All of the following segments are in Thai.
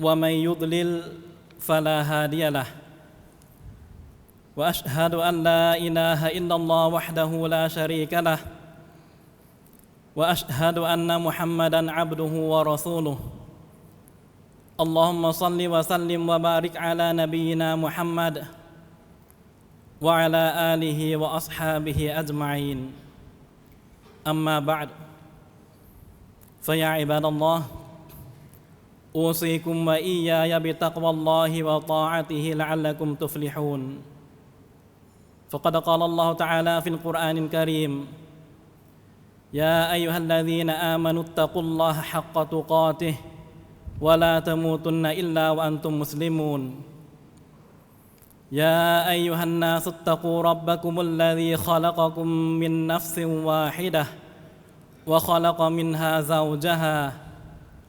ومن يضلل فلا هادي له. وأشهد أن لا إله إلا الله وحده لا شريك له. وأشهد أن محمدا عبده ورسوله. اللهم صل وسلم وبارك على نبينا محمد وعلى آله وأصحابه أجمعين. أما بعد فيا عباد الله أوصيكم وإياي بتقوى الله وطاعته لعلكم تفلحون. فقد قال الله تعالى في القرآن الكريم يا أيها الذين آمنوا اتقوا الله حق تقاته ولا تموتن إلا وأنتم مسلمون. يا أيها الناس اتقوا ربكم الذي خلقكم من نفس واحدة وخلق منها زوجها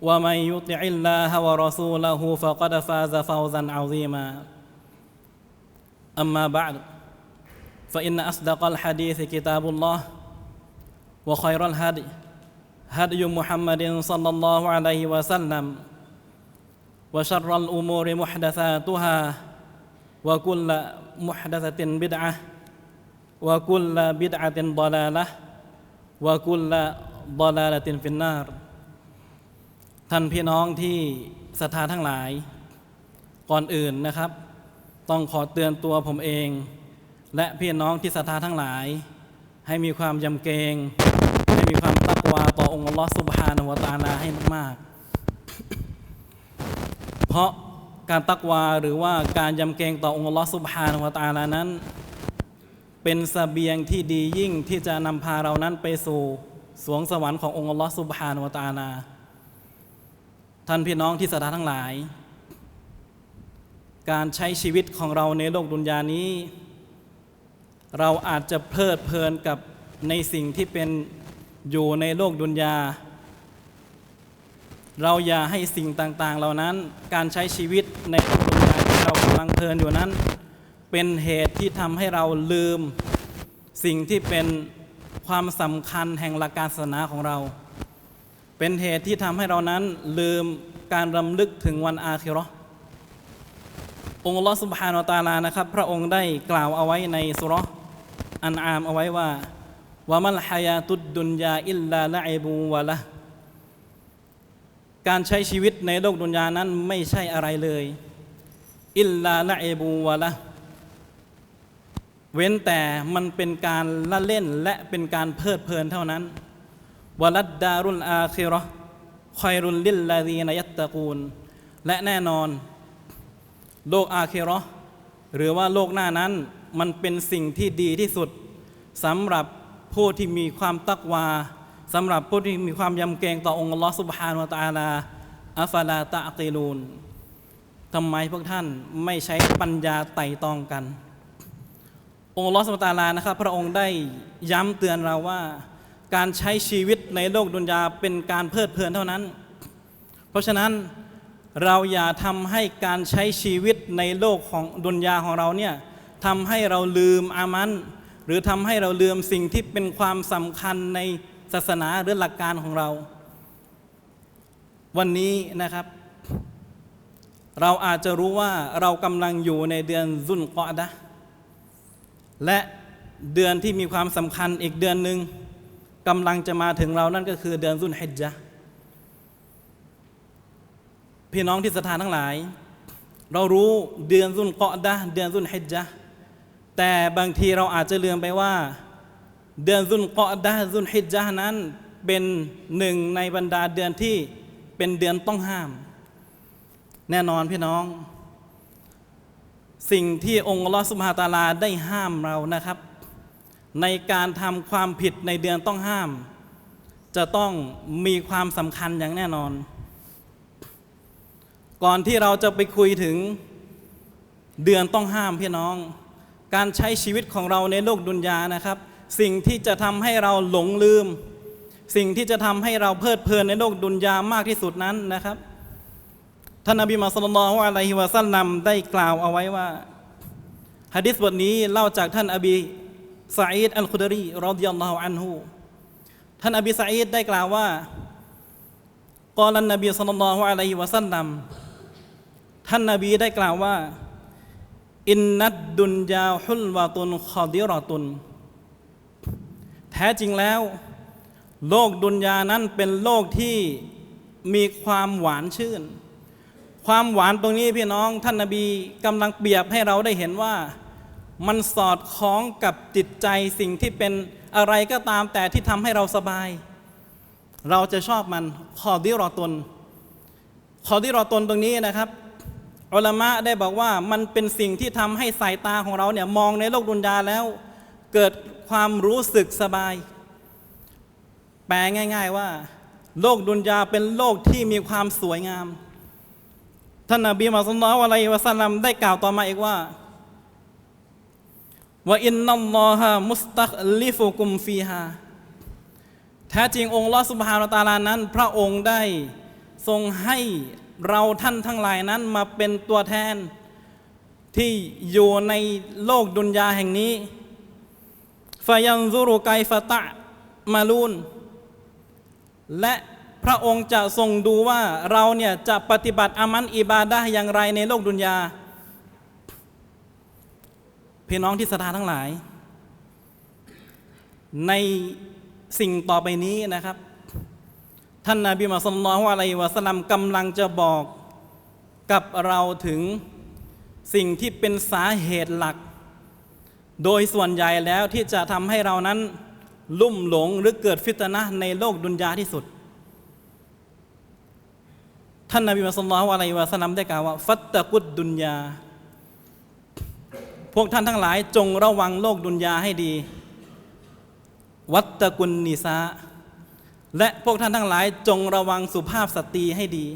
ومن يطع الله ورسوله فقد فاز فوزا عظيما. أما بعد فإن أصدق الحديث كتاب الله وخير الهدي هدي محمد صلى الله عليه وسلم وشر الأمور محدثاتها وكل محدثة بدعة وكل بدعة ضلالة وكل ضلالة في النار. ท่านพี่น้องที่ศรัทธาทั้งหลาย ก่อนอื่นนะครับ ต้องขอเตือนตัวผมเอง และพี่น้องที่ศรัทธาทั้งหลาย ให้มีความยำเกรงให้มีความตักวาต่อองค์ลอฮ์ซุบฮานวตาลาให้มากๆ เพราะการตักวาหรือว่าการยำเกรงต่อองค์ลอฮ์ซุบฮานวตาลานั้น เป็นสเสบียงที่ดียิ่งที่จะนำพาเรานั้นไปสู่สวงสวรรค์ขององค์ลอฮ์ซุบฮานวตาลา ท่านพี่น้องที่ศรัทธาทั้งหลาย การใช้ชีวิตของเราในโลกดุนยานี้ เราอาจจะเพลิดเพลินกับในสิ่งที่เป็นอยู่ในโลกดุนยา เราอย่าให้สิ่งต่างๆ เหล่านั้นการใช้ชีวิตในโลกดุนยาที่เรากำลังเพลินอยู่นั้น เป็นเหตุที่ทำให้เราลืม สิ่งที่เป็นความสำคัญแห่งหลักการศาสนาของเรา เป็นเหตุที่ทำให้เรานั้นลืมการรำลึกถึงวันอาคิราะห์องค์ลอสุบฮานอตาลานะครับ พระองค์ได้กล่าวเอาไว้ในสุราะห์อันอามเอาไว้ว่าวะมัลฮายาตุดดุนยาอิลลาละอิบูวะละการใช้ชีวิตในโลกดุนยานั้นไม่ใช่อะไรเลย อิลลาละอิบูวะละเว้นแต่มันเป็นการละเล่นและเป็นการเพลิดเพลินเท่านั้น วลัดดารุลอาคิราะห์คอยรุลลิลลาดีนยัตตะกูล และแน่นอน โลกอาคิราะห์หรือว่าโลกหน้านั้นมันเป็นสิ่งที่ดีที่สุดสำหรับผู้ที่มีความตักวาสำหรับผู้ที่มีความยำเกรงต่อองค์อัลลอฮฺสุบฮานวะตาลาอัฟลาตะกีลูนทำไมพวกท่านไม่ใช้ปัญญาไต่ตองกัน องค์อัลลอฮฺสุบฮานวะตาลานะครับ พระองค์ได้ย้ำเตือนเราว่า การใช้ชีวิตในโลกดุนยาเป็นการเพลิดเพลินเท่านั้น เพราะฉะนั้นเราอย่าทำให้การใช้ชีวิตในโลกของดุนยาของเราเนี่ยทำให้เราลืมอามัน หรือทำให้เราลืมสิ่งที่เป็นความสำคัญในศาสนาหรือหลักการของเรา วันนี้นะครับ เราอาจจะรู้ว่าเรากำลังอยู่ในเดือนซุนกอดะและเดือนที่มีความสำคัญอีกเดือนหนึ่ง กำลังจะมาถึงเรานั่นก็คือเดือนซุนฮิจญะห์พี่น้องที่ศรัทธาทั้งหลาย เรารู้เดือนซุนกอดะเดือนซุนฮิจญะห์แต่บางทีเราอาจจะลืมไปว่า เดือนซุนกอดะห์ซุนฮิจญะห์นั้นเป็นหนึ่งในบรรดาเดือนที่เป็นเดือนต้องห้าม แน่นอนพี่น้อง สิ่งที่องค์ลอสุบฮาตาลาได้ห้ามเรานะครับ ในการทำความผิดในเดือนต้องห้าม จะต้องมีความสำคัญอย่างแน่นอน ก่อนที่เราจะไปคุยถึงเดือนต้องห้ามพี่น้อง การใช้ชีวิตของเราในโลกดุนยานะครับ สิ่งที่จะทำให้เราหลงลืม สิ่งที่จะทำให้เราเพลิดเพลินในโลกดุนยามากที่สุดนั้นนะครับท่านนบีมุฮัมมัดศ็อลลัลลอฮุอะลัยฮิวะซัลลัมได้กล่าวเอาไว้ว่าฮะดิษบทนี้เล่าจากท่านอบี ซาอีดอัลคุดรีรอฎิยัลลอฮุอันฮุท่านอบีซาอีดได้กล่าวว่ากอลันนบีศ็อลลัลลอฮุอะลัยฮิวะซัลลัมท่านนบีได้กล่าวว่า อินนัดดุนยาฮุลวาตุนคอดิรอตุน แท้จริงแล้ว โลกดุนยานั้นเป็นโลกที่มีความหวานชื่น ความหวานตรงนี้พี่น้อง ท่านนาบีกำลังเปรียบให้เราได้เห็นว่า มันสอดคล้องกับจิตใจสิ่งที่เป็นอะไรก็ตามแต่ที่ทำให้เราสบาย เราจะชอบมันคอดิรอตนคอดิรอตนตรงนี้นะครับอัลมะได้บอกว่ามันเป็นสิ่งที่ทำให้สายตาของเราเนี่ยมองในโลกดุนยาแล้ว เกิดความรู้สึกสบาย แปลง่าย ๆว่า โลกดุนยาเป็นโลกที่มีความสวยงาม ท่านนบีมุฮัมมัดศ็อลลัลลอฮุอะลัยวะซัลลัมได้กล่าวต่อมาอีกว่า ว่าอินนัลลอฮะมุสตักลิฟุกุมฟีฮาแท้จริงองค์ลอสุบฮานาตาลานั้น พระองค์ได้ทรงให้เราท่านทั้งหลายนั้นมาเป็นตัวแทน ที่อยู่ในโลกดุนยาแห่งนี้ฟายันซุรุไกฟะตะมาลูนและพระองค์จะทรงดูว่าเราเนี่ยจะปฏิบัติอามันอิบาดะอย่างไรในโลกดุนยา พี่น้องที่ศรัทธาทั้งหลาย ในสิ่งต่อไปนี้นะครับ ท่านนาบีมุฮัมมัดศ็อลลัลลอฮุอะลัยฮิวะสลัมกำลังจะบอกกับเราถึงสิ่งที่เป็นสาเหตุหลัก โดยส่วนใหญ่แล้วที่จะทำให้เรานั้นลุ่มหลงหรือเกิดฟิตนะในโลกดุนยาที่สุด ท่านนบีมุฮัมมัดศ็อลลัลลอฮุอะลัยฮิวะสลัมได้กล่าวว่า ฟัตตะกุดดุนยา พวกท่านทั้งหลายจงระวังโลกดุนยาให้ดี วัตตะกุนนิซาและพวกท่านทั้งหลายจงระวังสุภาพสตรีให้ดี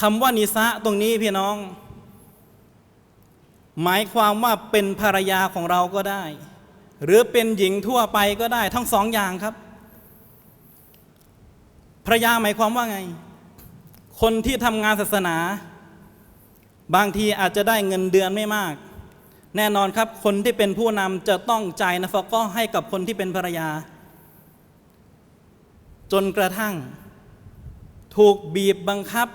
คำว่านิซาตรงนี้พี่น้อง หมายความว่าเป็นภรรยาของเราก็ได้ หรือเป็นหญิงทั่วไปก็ได้ทั้งสองอย่างครับภรรยาหมายความว่าไง คนที่ทำงานศาสนา บางทีอาจจะได้เงินเดือนไม่มาก แน่นอนครับคนที่เป็นผู้นำจะต้องจ่ายนะฟะก็ให้กับคนที่เป็นภรรยา จนกระทั่ง ถูกบีบบังคับ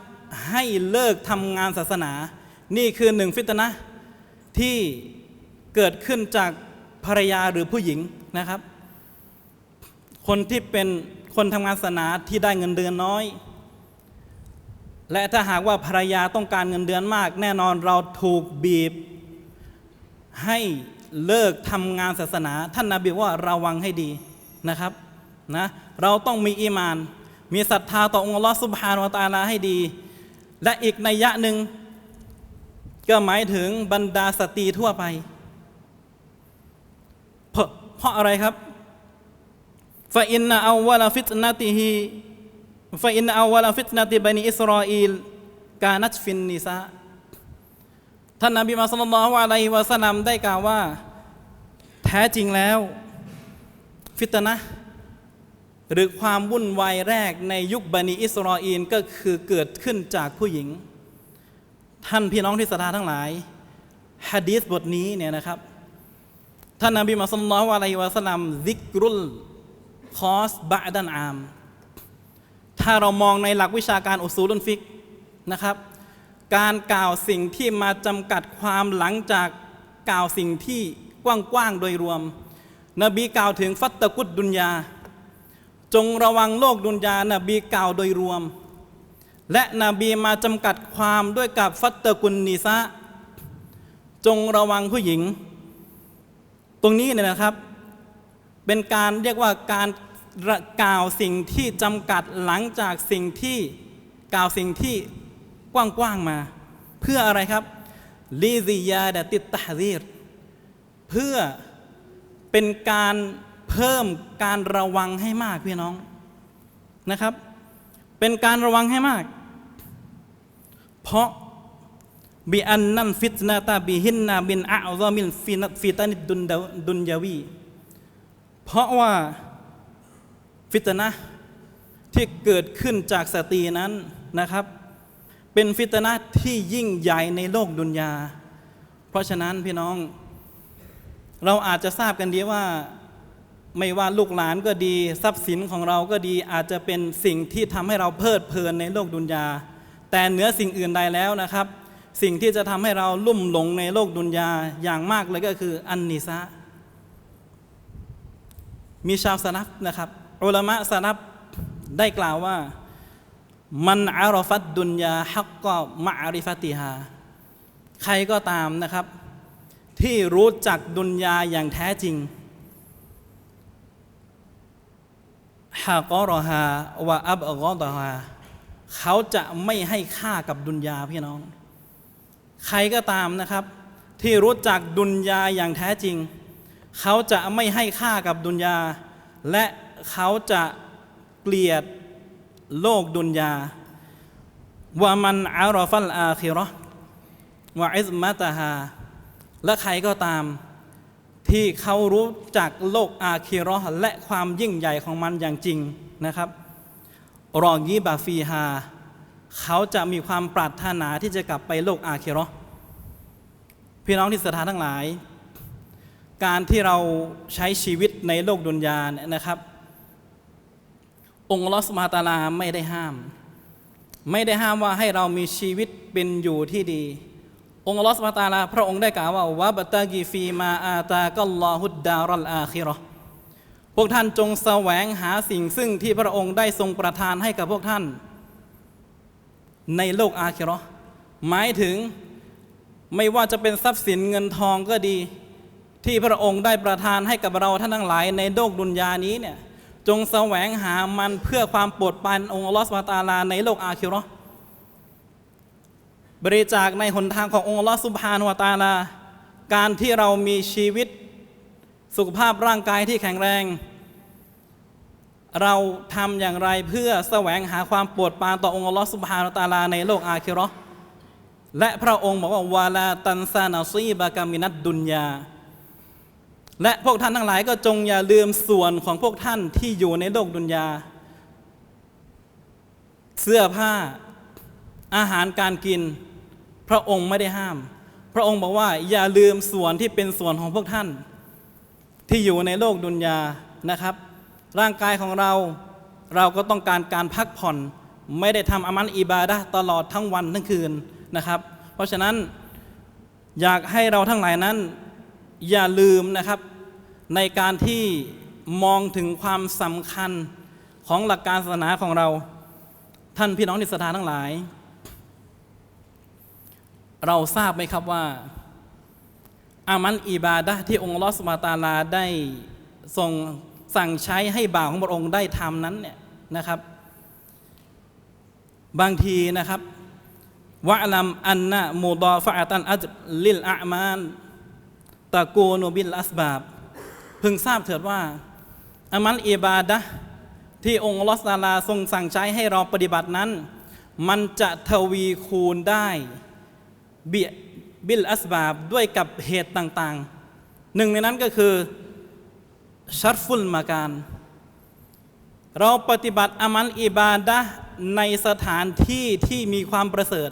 ให้เลิกทำงานศาสนา นี่คือหนึ่งฟิตนะที่เกิดขึ้นจากภรรยาหรือผู้หญิงนะครับ คนที่เป็นคนทำงานศาสนาที่ได้เงินเดือนน้อย และถ้าหากว่าภรรยาต้องการเงินเดือนมาก แน่นอนเราถูกบีบ ให้เลิกทำงานศาสนา ท่านนาบีว่าระวังให้ดีนะครับนะเราต้องมีอีมาน มีศรัทธาต่อองค์ลอสุบฮานาวตาลาให้ดี และอีกนัยยะหนึ่งก็หมายถึงบรรดาสตรีทั่วไปเพราะเพราะอะไรครับฟาอินนาอาวลาฟิตนาติฮีฟาอินนาอาวลาฟิตนาติบันิอิสราเอลกานัตฟินนิซา ท่านนบีมุฮัมมัดศ็อลลัลลอฮุอะลัยฮิวะซัลลัมได้กล่าวว่า แท้จริงแล้ว ฟิตนะหรือความวุ่นวายแรกในยุคบันิอิสราเอลก็คือเกิดขึ้นจากผู้หญิง ท่านพี่น้องที่ศรัทธาทั้งหลายฮะดีษบทนี้เนี่ยนะครับ ท่านนบีมุฮัมมัดศ็อลลัลลอฮุอะลัยฮิวะซัลลัมซิกรุลคอสบะดันอาม ถ้าเรามองในหลักวิชาการอุซูลุนฟิกนะครับ การกล่าวสิ่งที่มาจำกัดความหลังจากกล่าวสิ่งที่กว้างๆโดยรวม นบีกล่าวถึงฟัตตะกุดดุนยา จงระวังโลกดุนยานบีกล่าวโดยรวม และนบีมาจำกัดความด้วยกับฟัตเตกุนนิซะจงระวังผู้หญิง ตรงนี้เนี่ยนะครับ เป็นการเรียกว่าการกล่าวสิ่งที่จำกัดหลังจากสิ่งที่กล่าวสิ่งที่ กว้างๆมา เพื่ออะไรครับลีซิยาดติตะซีรเพื่อเป็นการเพิ่มการระวังให้มากพี่น้องนะครับ เป็นการระวังให้มาก เพราะบิอันนันฟิตนาตาบิฮินนาบินอาซอมิลฟินฟิตันิดุนดุนยาวี เพราะว่าฟิตนะที่เกิดขึ้นจากสตรีนั้นนะครับ เป็นฟิตนะที่ยิ่งใหญ่ในโลกดุนยา เพราะฉะนั้นพี่น้อง เราอาจจะทราบกันดีว่า ไม่ว่าลูกหลานก็ดี ทรัพย์สินของเราก็ดีอาจจะเป็นสิ่งที่ทำให้เราเพลิดเพลินในโลกดุนยา แต่เหนือสิ่งอื่นใดแล้วนะครับ สิ่งที่จะทำให้เราลุ่มหลงในโลกดุนยาอย่างมากเลยก็คืออันนิซามีชาวสนับนะครับอุลามะสนับได้กล่าวว่า มันอารฟัดดุนยาฮักก็มะอาริฟติฮาใครก็ตามนะครับ ที่รู้จักดุนยาอย่างแท้จริงฮากอรอฮาวะอับกอดฮาเขาจะไม่ให้ค่ากับดุนยาพี่น้อง ใครก็ตามนะครับ ที่รู้จักดุนยาอย่างแท้จริง เขาจะไม่ให้ค่ากับดุนยา และเขาจะเกลียด โลกดุนยาว่ามันอารอฟัลอาคิราะห์วะอิซมาตาฮาและใครก็ตาม ที่เขารู้จักโลกอาคิราะห์และความยิ่งใหญ่ของมันอย่างจริงนะครับ รอยีบาฟีฮาเขาจะมีความปรารถนาที่จะกลับไปโลกอาคิราะห์พี่น้องที่ศรัทธาทั้งหลาย การที่เราใช้ชีวิตในโลกดุนยาเนี่ยนะครับ องค์ลอสุบฮาตาลาไม่ได้ห้าม ไม่ได้ห้ามว่าให้เรามีชีวิตเป็นอยู่ที่ดี องค์ลอสุบฮาตาลา พระองค์ได้กล่าวว่าวะบะตะกีฟีมาอาตากัลลอฮุดดารัลอาคิราะห์พวกท่านจงแสวงหาสิ่งซึ่งที่พระองค์ได้ทรงประทานให้กับพวกท่าน ในโลกอาคิราะห์หมายถึงไม่ว่าจะเป็นทรัพย์สินเงินทองก็ดี ที่พระองค์ได้ประทานให้กับเราท่านทั้งหลายในโลกดุนยานี้เนี่ย จงแสวงหามันเพื่อความโปรดปรานองค์ลอสุบฮาตาลาในโลกอาคิเราะห์บริจาคในหนทางขององค์ลอสุบฮานวตาลา การที่เรามีชีวิตสุขภาพร่างกายที่แข็งแรง เราทำอย่างไรเพื่อแสวงหาความโปรดปรานต่อองค์ลอสุบฮานวตาลาในโลกอาคิเราะห์และพระองค์บอกว่าวาลาตันซานาซีบากามินัดดุนยา และพวกท่านทั้งหลายก็จงอย่าลืมส่วนของพวกท่านที่อยู่ในโลกดุนยา เสื้อผ้าอาหารการกิน พระองค์ไม่ได้ห้าม พระองค์บอกว่าอย่าลืมส่วนที่เป็นส่วนของพวกท่าน ที่อยู่ในโลกดุนยานะครับ ร่างกายของเราเราก็ต้องการการพักผ่อน ไม่ได้ทำอามันอิบาดะตลอดทั้งวันทั้งคืนนะครับ เพราะฉะนั้นอยากให้เราทั้งหลายนั้นอย่าลืมนะครับ ในการที่มองถึงความสำคัญของหลักการศาสนาของเรา ท่านพี่น้องนิสทาทั้งหลาย เราทราบไหมครับว่าอามันอิบาดะที่องค์ลอสุบฮาตาลาได้ทรงสั่งใช้ให้บ่าวของพระองค์ได้ทำนั้นเนี่ยนะครับ บางทีนะครับวะลัมอันนะมูดอฟะตันอัจลิลอามานตะกูนบิลอัสบาบ พึงทราบเถิดว่าอามัลอิบาดะที่องค์ลอฮฺตาลาทรงสั่งใช้ให้เราปฏิบัตินั้น มันจะทวีคูณได้เบียบิลอัสบาบด้วยกับเหตุต่างๆ หนึ่งในนั้นก็คือชัรฟุลมาการ เราปฏิบัติอามัลอิบาดะในสถานที่ที่มีความประเสริฐ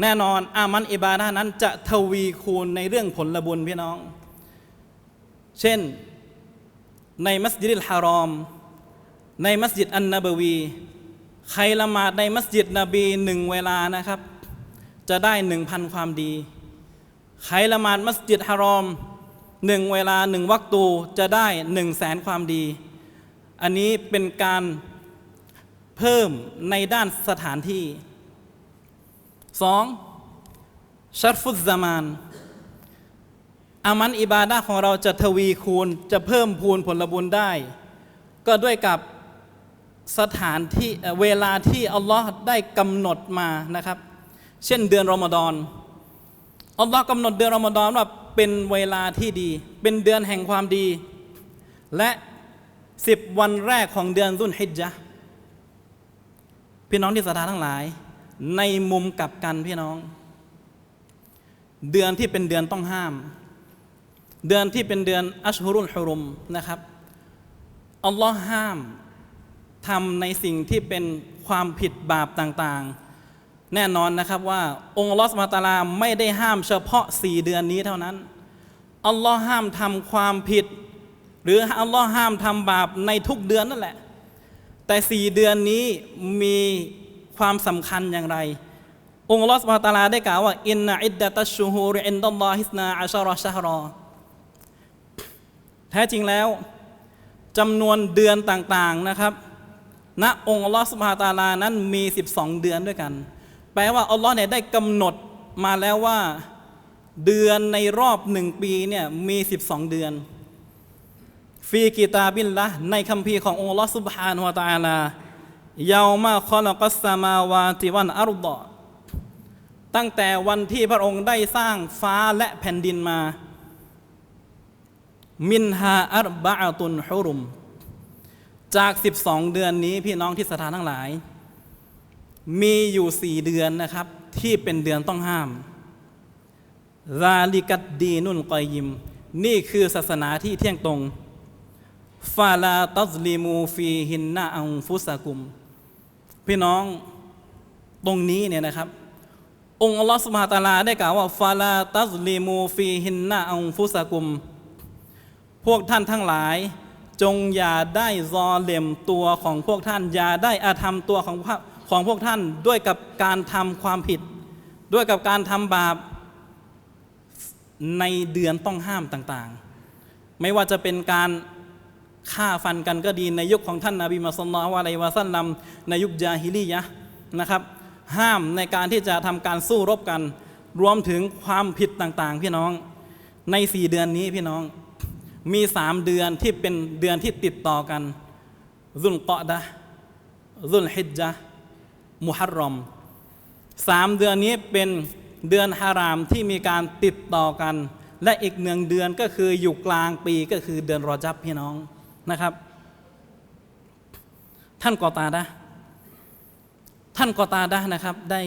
แน่นอนอามันอิบาดะนั้นจะทวีคูณในเรื่องผลบุญพี่น้อง เช่นในมัสยิดฮารอม ในมัสยิดอันนบวี ใครละหมาดในมัสยิดนบีหนึ่งเวลานะครับ จะได้หนึ่งพันความดี ใครละหมาดมัสยิดฮารอมหนึ่งเวลาหนึ่งวักตูจะได้หนึ่งแสนความดี อันนี้เป็นการเพิ่มในด้านสถานที่สองชัรฟุตซามาน อามันอิบาดะของเราจะทวีคูณจะเพิ่มพูนผลบุญได้ ก็ด้วยกับสถานที่เวลาที่อัลลอฮ์ได้กำหนดมานะครับ เช่นเดือนรอมฎอนอัลลอฮ์กำหนดเดือนรอมฎอนว่าเป็นเวลาที่ดี เป็นเดือนแห่งความดี และสิบวันแรกของเดือนรุ่นฮิจญะห์พี่น้องที่ศรัทธาทั้งหลาย ในมุมกลับกันพี่น้อง เดือนที่เป็นเดือนต้องห้าม เดือนที่เป็นเดือนอัชฮุรุลฮุรุมนะครับอัลลอฮ์ห้ามทำในสิ่งที่เป็นความผิดบาปต่างๆ แน่นอนนะครับว่าองค์ลอสุบฮาตาลาไม่ได้ห้ามเฉพาะสี่เดือนนี้เท่านั้นอัลลอฮ์ห้ามทำความผิด หรืออัลลอฮ์ห้ามทำบาปในทุกเดือนนั่นแหละ แต่สี่เดือนนี้มีความสำคัญอย่างไร องค์ลอสุบฮาตาลาได้กล่าวว่าอินนะอิดดะตัชชูฮูริอินดัลลอฮิสนาอัชรอชะฮรอ แท้จริงแล้วจำนวนเดือนต่างๆนะครับณองค์อัลลอฮ์สุบฮานะฮูวะตาลานั้นมี 12 เดือนด้วยกัน แปลว่าอัลลอฮ์เนี่ยได้กำหนดมาแล้วว่า เดือนในรอบหนึ่งปีเนี่ยมี 12 เดือน ฟีกิตาบิลละในคัมภีร์ขององค์อัลลอฮ์สุบฮานะฮูวะตาลายาวมาคอลกัสมาวาติวันอัรดอตั้งแต่วันที่พระองค์ได้สร้างฟ้าและแผ่นดินมา มินฮาอัรบะอะตุนฮุรุม จาก 12 เดือนนี้พี่น้องที่สถานทั้งหลาย มีอยู่ 4 เดือนนะครับ ที่เป็นเดือนต้องห้ามซาลิกัดดีนุนกอยยิม นี่คือศาสนาที่เที่ยงตรงฟาลาตัซลิมูฟีฮินนาอังฟุสากุม พี่น้องตรงนี้เนี่ยนะครับ องค์อัลลอฮฺสุบฮานะตาลาได้กล่าวว่าฟาลาตัซลิมูฟีฮินนาอังฟุสากุม วกท่านทั้งหลาย จงอย่าได้ซอเหลี่ยมตัวของพวกท่าน อย่าได้อาธรรมตัวของพวกของพวกท่านด้วยกับการทำความผิด ด้วยกับการทำบาปในเดือนต้องห้ามต่างๆ ไม่ว่าจะเป็นการฆ่าฟันกันก็ดีในยุคของท่านนาบีมุฮัมมัดศ็อลลัลลอฮุอะลัยฮิวะซัลลัมในยุคจาฮิลียะนะครับ ห้ามในการที่จะทำการสู้รบกัน รวมถึงความผิดต่างๆ พี่น้องในสี่เดือนนี้พี่น้อง มีสามเดือนที่เป็นเดือนที่ติดต่อกันซุลกอดะห์ซุลฮิจญะห์มุฮัรรอมสามเดือนนี้เป็นเดือนฮารามที่มีการติดต่อกัน และอีกหนึ่งเดือนก็คืออยู่กลางปีก็คือเดือนรอจับพี่น้องนะครับ ท่านกอตาดะท่านกอตาดะนะครับ ได้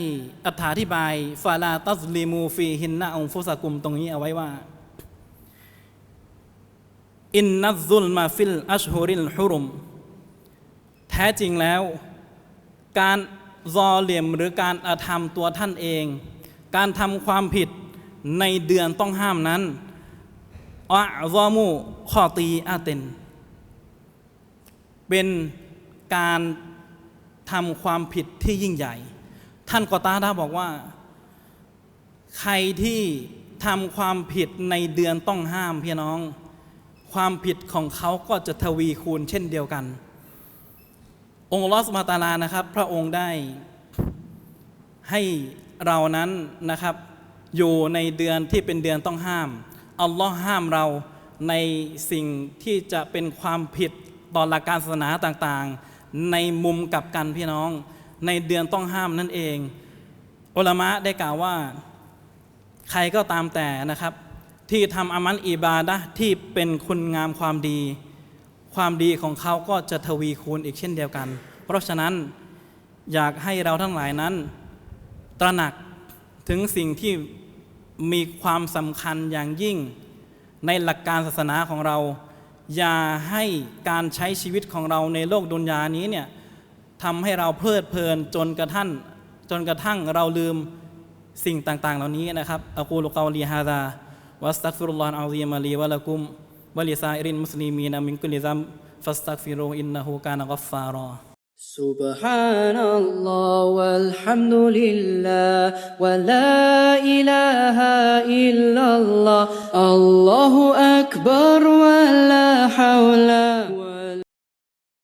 อธิบายฟาลาตัซลิมูฟีฮินนาองฟุสกุมตรงนี้เอาไว้ว่า อินนัซุลมาฟิลอัชฮุริลฮุรุม แท้จริงแล้ว การซอเหลี่ยมหรือการอาธรรมตัวท่านเอง การทำความผิดในเดือนต้องห้ามนั้นอะซอมูขอตีอาเตนเป็นการทำความผิดที่ยิ่งใหญ่ ท่านกอตาดาบอกว่า ใครที่ทำความผิดในเดือนต้องห้ามพี่น้อง ความผิดของเขาก็จะทวีคูณเช่นเดียวกัน องค์ลอสุบฮาตาลานะครับ พระองค์ได้ให้เรานั้นนะครับ อยู่ในเดือนที่เป็นเดือนต้องห้ามอัลลอฮ์ห้ามเราในสิ่งที่จะเป็นความผิดต่อหลักการศาสนาต่างๆ ในมุมกลับกันพี่น้อง ในเดือนต้องห้ามนั่นเองอุลามะได้กล่าวว่า ใครก็ตามแต่นะครับ ที่ทำอามันอิบาดะที่เป็นคุณงามความดี ความดีของเขาก็จะทวีคูณอีกเช่นเดียวกัน เพราะฉะนั้นอยากให้เราทั้งหลายนั้น ตระหนักถึงสิ่งที่มีความสำคัญอย่างยิ่ง ในหลักการศาสนาของเรา อย่าให้การใช้ชีวิตของเราในโลกดุนยานี้เนี่ยทำให้เราเพลิดเพลินจนกระทั่งจนกระทั่งเราลืมสิ่งต่างๆ เหล่านี้นะครับอักูลกาลีฮาดา واستغفر الله العظيم لي ولكم ولسائر المسلمين من كل ذنب فاستغفروه إنه كان غفارا. سبحان الله والحمد لله ولا إله إلا الله الله أكبر ولا حول ولا